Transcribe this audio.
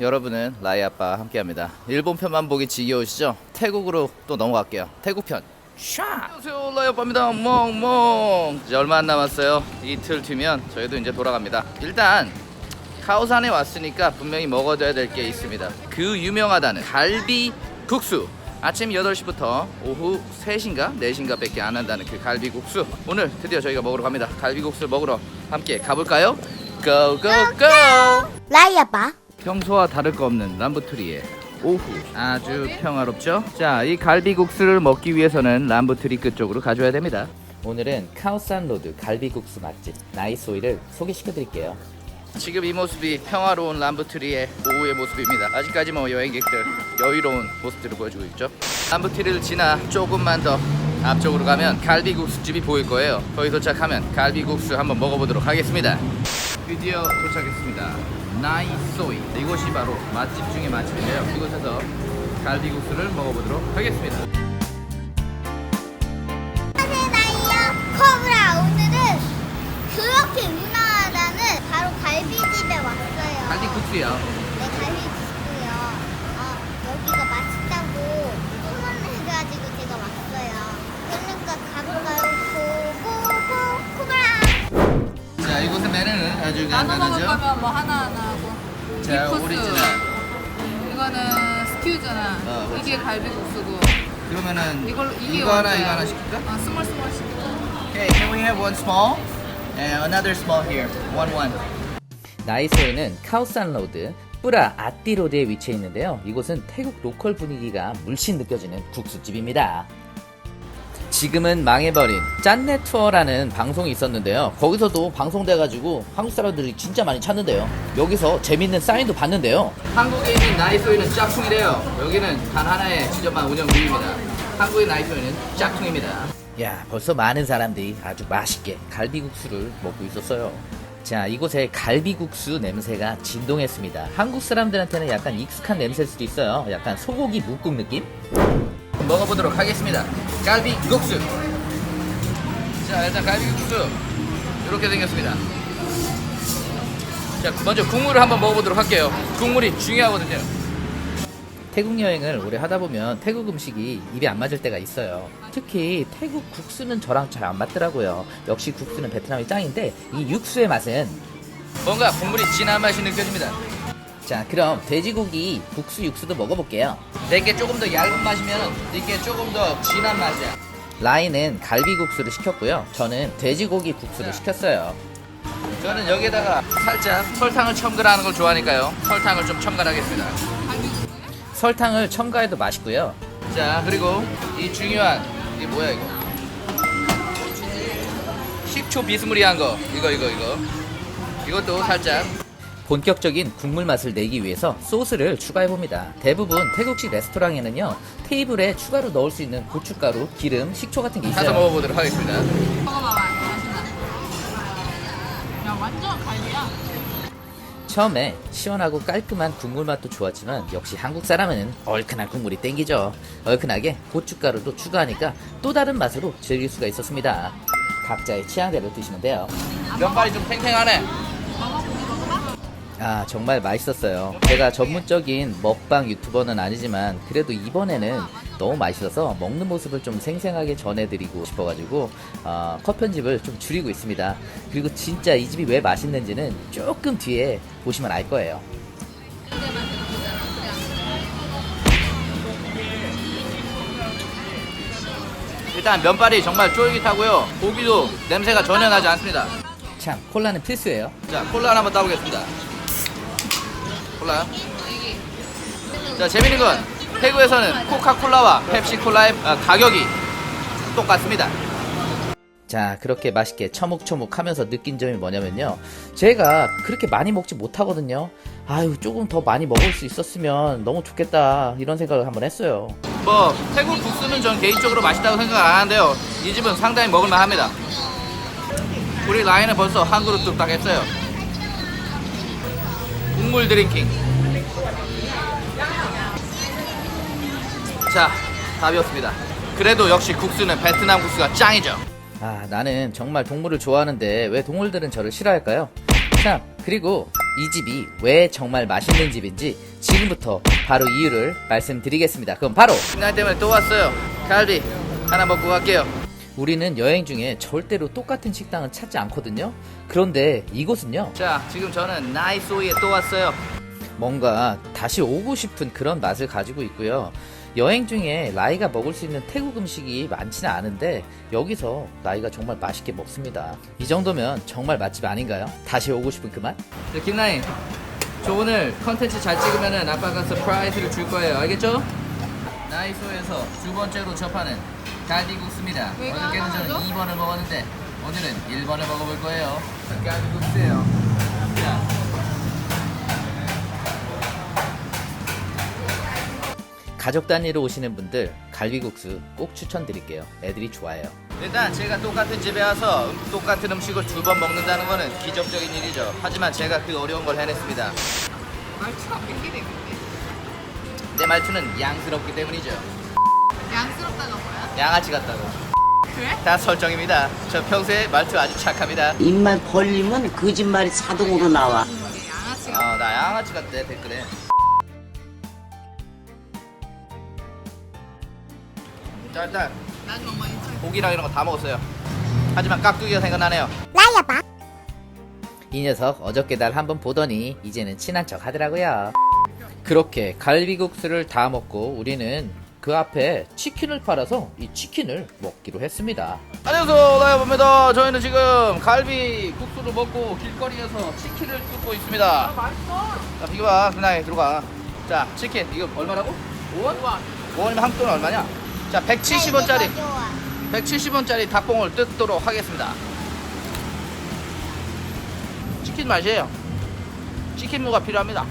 여러분은 라이 아빠 함께합니다. 일본 편만 보기 지겨우시죠? 태국으로 또 넘어갈게요. 태국 편. 샤! 안녕하세요 라이 아빠입니다. 멍멍. 이제 얼마 안 남았어요. 이틀 뒤면 저희도 이제 돌아갑니다. 일단 카오산에 왔으니까 분명히 먹어둬야 될 게 있습니다. 그 유명하다는 갈비 국수. 아침 8시부터 오후 3시인가 4시인가 밖에 안 한다는 그 갈비국수. 오늘 드디어 저희가 먹으러 갑니다. 갈비국수를 먹으러 함께 가볼까요? 고, 고, 고! 라이 아빠 평소와 다를 거 없는 람부트리의 오후 아주 평화롭죠? 자, 이 갈비국수를 먹기 위해서는 람부트리 끝 쪽으로 가줘야 됩니다. 오늘은 카오산 로드 갈비국수 맛집 나이소이를 소개시켜 드릴게요. 지금 이 모습이 평화로운 람부트리의 오후의 모습입니다. 아직까지 뭐 여행객들 여유로운 모습들을 보여주고 있죠. 람부트리를 지나 조금만 더 앞쪽으로 가면 갈비국수집이 보일 거예요. 거기 도착하면 갈비국수 한번 먹어보도록 하겠습니다. 드디어 도착했습니다. 나이소이 이곳이 바로 맛집 중에 맛집인데요. 이곳에서 갈비국수를 먹어보도록 하겠습니다. 안녕하세요 코브라 오늘은 그렇게 유명하다는 바로 갈비집에 왔어요 갈비국수요. 아주 나눠 먹을 간단하죠. 거면 뭐 하나 하나 하고 자 빅코스. 오리지널. 이거는 스튜잖아 어, 그렇지. 이게 갈비국수고 그러면은 이걸 이게 이거 하나. 이거 하나 시킬까? 아 스몰 스몰 시킬까? Okay, can we have one small and another small here? One one. 나이소에는 카오산 로드, 뿌라 아띠 로드에 위치해 있는데요. 이곳은 태국 로컬 분위기가 물씬 느껴지는 국수집입니다. 지금은 망해버린 짠내 투어라는 방송이 있었는데요. 거기서도 방송돼가지고 한국 사람들이 진짜 많이 찾는데요. 여기서 재밌는 사인도 봤는데요. 한국에 있는 나이소이는 짝퉁이래요. 여기는 단 하나의 지점만 운영 중입니다. 한국의 나이소이는 짝퉁입니다. 야, 벌써 많은 사람들이 아주 맛있게 갈비국수를 먹고 있었어요. 자, 이곳의 갈비국수 냄새가 진동했습니다. 한국 사람들한테는 약간 익숙한 냄새일 수도 있어요. 약간 소고기 묵국 느낌? 먹어보도록 하겠습니다. 갈비국수. 자, 일단 갈비국수 이렇게 생겼습니다. 자, 먼저 국물을 한번 먹어보도록 할게요. 국물이 중요하거든요. 태국 여행을 오래 하다 보면 태국 음식이 입에 안 맞을 때가 있어요. 특히 태국 국수는 저랑 잘 안 맞더라고요. 역시 국수는 베트남이 짱인데 이 육수의 맛은 뭔가 국물이 진한 맛이 느껴집니다. 자, 그럼 돼지고기 국수 육수도 먹어볼게요. 내게 조금 더 얇은 맛이면 이게 조금 더 진한 맛이야. 라인은 갈비국수를 시켰고요. 저는 돼지고기 국수를 시켰어요. 저는 여기에다가 살짝 설탕을 첨가하는 걸 좋아하니까요. 설탕을 좀 첨가하겠습니다. 설탕을 첨가해도 맛있고요. 자, 그리고 이 중요한 이게 뭐야 이거? 식초 비스무리한 거 이거 이거 이거 이것도 살짝 본격적인 국물 맛을 내기 위해서 소스를 추가해 봅니다. 대부분 태국식 레스토랑에는요 테이블에 추가로 넣을 수 있는 고춧가루, 기름, 식초 같은 게 사서 있어요. 먹어보도록 하겠습니다. 먹어봐봐? 야 완전 갈비야 처음에 시원하고 깔끔한 국물 맛도 좋았지만 역시 한국 사람은 얼큰한 국물이 땡기죠. 얼큰하게 고춧가루도 추가하니까 또 다른 맛으로 즐길 수가 있었습니다. 각자의 취향대로 드시면 돼요. 면발이 좀 탱탱하네. 아 정말 맛있었어요. 제가 전문적인 먹방 유튜버는 아니지만 그래도 이번에는 너무 맛있어서 먹는 모습을 좀 생생하게 전해드리고 싶어가지고 어, 컷 편집을 좀 줄이고 있습니다. 그리고 진짜 이 집이 왜 맛있는지는 조금 뒤에 보시면 알 거예요. 일단 면발이 정말 쫄깃하고요. 고기도 냄새가 전혀 나지 않습니다. 참 콜라는 필수예요. 자, 콜라 한번 따보겠습니다. 콜라. 자, 재밌는 건 태국에서는 코카콜라와 펩시콜라의 아, 가격이 똑같습니다. 자, 그렇게 맛있게 처묵처묵 하면서 느낀 점이 뭐냐면요. 제가 그렇게 많이 먹지 못하거든요. 아유, 조금 더 많이 먹을 수 있었으면 너무 좋겠다. 이런 생각을 한번 했어요. 뭐 태국 국수는 전 개인적으로 맛있다고 생각 안 하는데요. 이 집은 상당히 먹을만 합니다. 우리 라인은 벌써 한 그릇 뚝딱 했어요. 국물 드링킹. 자, 답이었습니다. 그래도 역시 국수는 베트남 국수가 짱이죠. 아, 나는 정말 동물을 좋아하는데 왜 동물들은 저를 싫어할까요? 참, 그리고 이 집이 왜 정말 맛있는 집인지 지금부터 바로 이유를 말씀드리겠습니다. 그럼 바로 날 때문에 또 왔어요. 갈비 하나 먹고 갈게요. 우리는 여행 중에 절대로 똑같은 식당을 찾지 않거든요. 그런데 이곳은요. 자, 지금 저는 나이소이에 또 왔어요. 뭔가 다시 오고 싶은 그런 맛을 가지고 있고요. 여행 중에 라이가 먹을 수 있는 태국 음식이 많지는 않은데 여기서 라이가 정말 맛있게 먹습니다. 이 정도면 정말 맛집 아닌가요? 다시 오고 싶은 그 맛? 자, 김나인, 저 오늘 컨텐츠 잘 찍으면은 아빠가 서프라이즈를 줄 거예요. 알겠죠? 나이소에서 두 번째로 접하는 갈비국수입니다. 왜 어저께는 저는 까먹어져? 2번을 먹었는데 오늘은 1번을 먹어볼 거예요. 갈비국수예요. 자, 가족 단위로 오시는 분들 갈비국수 꼭 추천드릴게요. 애들이 좋아해요. 일단 제가 똑같은 집에 와서 음- 똑같은 음식을 두 번 먹는다는 거는 기적적인 일이죠. 하지만 제가 그 어려운 걸 해냈습니다. 말투가 뺏기되겠네 내 말투는 양스럽기 때문이죠. 양스럽다가 뭐야? 양아치 같다고. 그래? 다 설정입니다. 저 평소에 말투 아주 착합니다. 입만 벌리면 거짓말이 자동으로 나와. 이게 양아치가 아, 나 양아치 같대 댓글에. 자, 일단 난 정말 인천 고기랑 이런 거 다 먹었어요. 하지만 깍두기가 생각나네요. 이 녀석 어저께 날 한번 보더니 이제는 친한 척 하더라고요. 그렇게 갈비국수를 다 먹고 우리는 그 앞에 치킨을 팔아서 이 치킨을 먹기로 했습니다. 안녕하세요, 나야봅니다. 저희는 지금 갈비 국수를 먹고 길거리에서 치킨을 뜯고 있습니다. 맛있어 자, 비켜봐. 그날 들어가. 자, 치킨 이거 얼마라고? 5원? 5원이면 한국 돈 얼마냐? 자, 170원짜리. 좋아. 170원짜리 닭봉을 뜯도록 하겠습니다. 치킨 맛이에요. 치킨무가 필요합니다.